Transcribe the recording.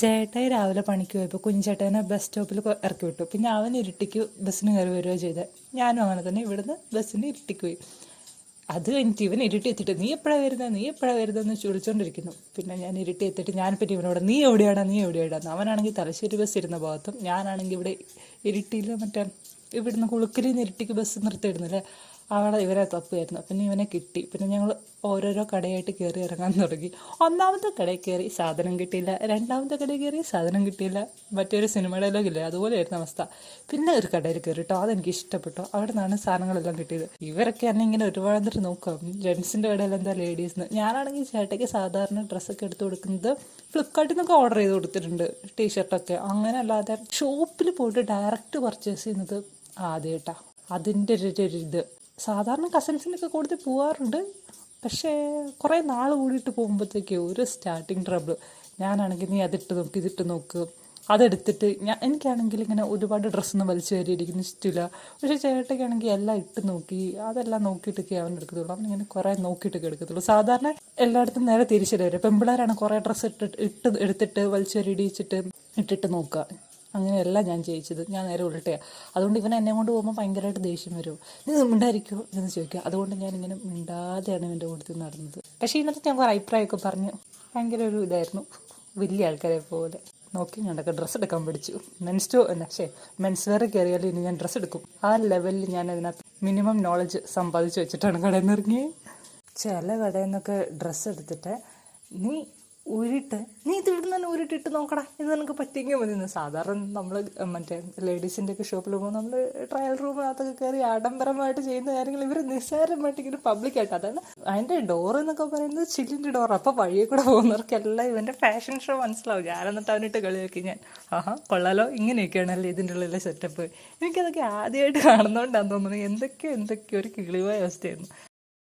ചേട്ടായി രാവിലെ പണിക്ക് പോയപ്പോൾ കുഞ്ഞുചേട്ടനെ ബസ് സ്റ്റോപ്പിൽ ഇറക്കി വിട്ടു. പിന്നെ അവൻ ഇരുട്ടിക്ക് ബസ്സിന് കയറി വരികയോ ചെയ്തത് ഞാനും അങ്ങനെ തന്നെ ഇവിടുന്ന് ബസ്സിന് ഇരുട്ടിക്ക് പോയി. അത് കഴിഞ്ഞിട്ട് ഇവൻ ഇരുട്ടി എത്തിയിട്ട് നീ എപ്പോഴാണ് വരുന്നത് നീ എപ്പോഴാണ് വരുന്നതെന്ന് വിളിച്ചുകൊണ്ടിരിക്കുന്നു പിന്നെ ഞാൻ ഇരുട്ടി എത്തിയിട്ട് പിന്നെ ഇവനോട് നീ എവിടെയാണ്? നീ എവിടെയാണ്? അവനാണെങ്കിൽ തലശ്ശേരി ബസ് ഇരുന്ന ഭാഗത്തും ഞാനാണെങ്കിൽ ഇവിടെ ഇരുട്ടിയിൽ മറ്റേ ഇവിടുന്ന് കുളുക്കരി നിന്ന് ഇരുട്ടിക്ക് ബസ് നിർത്തിയിടുന്നില്ലേ? അവിടെ ഇവരെ തപ്പുമായിരുന്നു പിന്നെ ഇവനെ കിട്ടി. പിന്നെ ഞങ്ങൾ ഓരോരോ കടയായിട്ട് കയറി ഇറങ്ങാൻ തുടങ്ങി. ഒന്നാമത്തെ കടയിൽ കയറി സാധനം കിട്ടിയില്ല. രണ്ടാമത്തെ കടയിൽ കയറി സാധനം കിട്ടിയില്ല. മറ്റൊരു സിനിമ ഡയലോഗ് അതുപോലെ അതുപോലെയായിരുന്നു അവസ്ഥ. പിന്നെ ഒരു കടയിൽ കയറി കേട്ടോ അതെനിക്ക് ഇഷ്ടപ്പെട്ടു. അവിടെ നിന്നാണ് സാധനങ്ങളെല്ലാം കിട്ടിയത്. ഇവരൊക്കെ എന്നെ ഇങ്ങനെ ഒരുപാട് നോക്കാം. ജെൻസിന്റെ കടയിൽ എന്താ ലേഡീസിന് ഞാനാണെങ്കിൽ ചേട്ടയ്ക്ക് സാധാരണ ഡ്രസ്സൊക്കെ എടുത്തു കൊടുക്കുന്നത് ഫ്ലിപ്കാർട്ടിൽ നിന്നൊക്കെ ഓർഡർ ചെയ്ത് കൊടുത്തിട്ടുണ്ട്. ടീഷർട്ടൊക്കെ അങ്ങനെ അല്ലാതെ ഷോപ്പിൽ പോയിട്ട് ഡയറക്റ്റ് പർച്ചേസ് ചെയ്യുന്നത് ആദ്യമായിട്ടാ അതിന്റെ ഒരു ഇത്. സാധാരണ കസിൻസിനൊക്കെ കൊടുത്ത് പോവാറുണ്ട്. പക്ഷേ കുറേ നാൾ കൂടിയിട്ട് പോകുമ്പോഴത്തേക്ക് ഒരു സ്റ്റാർട്ടിങ് ട്രബിൾ ഞാനാണെങ്കിൽ നീ അതിട്ട് നോക്ക് ഇതിട്ട് നോക്ക് അതെടുത്തിട്ട് ഞാൻ എനിക്കാണെങ്കിൽ ഇങ്ങനെ ഒരുപാട് ഡ്രസ്സൊന്നും വലിച്ചു കയറിയിരിക്കുന്ന ഇഷ്ടമില്ല പക്ഷേ ചേട്ടയ്ക്കാണെങ്കിൽ എല്ലാം ഇട്ട് നോക്കി അതെല്ലാം നോക്കിയിട്ടൊക്കെ അവൻ എടുക്കത്തുള്ളൂ. അവൻ ഇങ്ങനെ കുറേ നോക്കിയിട്ടൊക്കെ എടുക്കത്തുള്ളൂ. സാധാരണ എല്ലായിടത്തും നേരെ തിരിച്ചിട്ട് വരും. പെമ്പിളാരാണ് കുറേ ഡ്രസ്സ് ഇട്ടിട്ട് ഇട്ട് എടുത്തിട്ട് വലിച്ചു കയറി ഇടിയിച്ചിട്ട് ഇട്ടിട്ട് നോക്കുക. അങ്ങനെയല്ല ഞാൻ ജയിച്ചത്. ഞാൻ നേരെ ഉൾട്ടയാണ് അതുകൊണ്ട് ഇവൻ എന്നെ കൊണ്ട് പോകുമ്പോൾ ഭയങ്കരമായിട്ട് ദേഷ്യം വരും. നീ മിണ്ടായിരിക്കുമോ എന്ന് ചോദിക്കുക. അതുകൊണ്ട് ഞാൻ ഇങ്ങനെ മിണ്ടാതെയാണ് ഇവന്റെ കൂട്ടത്തിൽ നടന്നത്. പക്ഷേ ഇന്നത്തെ ഞാൻ കുറേ അഭിപ്രായമൊക്കെ പറഞ്ഞു. ഭയങ്കര ഒരു ഇതായിരുന്നു. വലിയ ആൾക്കാരെ പോലെ. നോക്കി ഞാനൊക്കെ ഡ്രസ്സ് എടുക്കാൻ പഠിച്ചു. മെൻസ് ടു ശേ മെൻസ് വെയർ കയറിയാലും ഇനി ഞാൻ ഡ്രസ്സ് എടുക്കും. ആ ലെവലിൽ ഞാൻ അതിനകത്ത് മിനിമം നോളജ് സമ്പാദിച്ചു വെച്ചിട്ടാണ് കടയിൽ നിന്ന് ഇറങ്ങി ചില കടയിൽ നിന്നൊക്കെ ഡ്രസ്സ് എടുത്തിട്ട് നീ ഊരിട്ട് നീ ഇത് തന്നെ ഉരുട്ടിട്ട് നോക്കടാ. ഇത് നിനക്ക് പറ്റിയെങ്കിൽ മതി. സാധാരണ നമ്മൾ മറ്റേ ലേഡീസിന്റെ ഒക്കെ ഷോപ്പിൽ പോകുമ്പോൾ നമ്മൾ ട്രയൽ റൂമിനകത്തൊക്കെ കയറി ആഡംബരമായിട്ട് ചെയ്യുന്ന കാര്യങ്ങൾ ഇവർ നിസ്സാരമായിട്ട് ഇങ്ങനെ പബ്ലിക്കായിട്ട് അതാണ് അതിന്റെ ഡോർ എന്നൊക്കെ പറയുന്നത് ചില്ലിന്റെ ഡോർ അപ്പോൾ വഴിയെ കൂടെ പോകുന്നവർക്കെല്ലാം ഇവന്റെ ഫാഷൻ ഷോ മനസ്സിലാവും. ഞാൻ എന്നിട്ട് അവനിട്ട് കളിയാക്കി. ഞാൻ ആഹാ കൊള്ളാലോ. ഇങ്ങനെയൊക്കെയാണല്ലേ ഇതിന്റെ ഉള്ളിലെ സെറ്റപ്പ് എനിക്കതൊക്കെ ആദ്യമായിട്ട് കാണുന്നതുകൊണ്ടാണ് തോന്നുന്നത് എന്തൊക്കെയോ എന്തൊക്കെയോ ഒരു കിളിവായ അവസ്ഥയായിരുന്നു.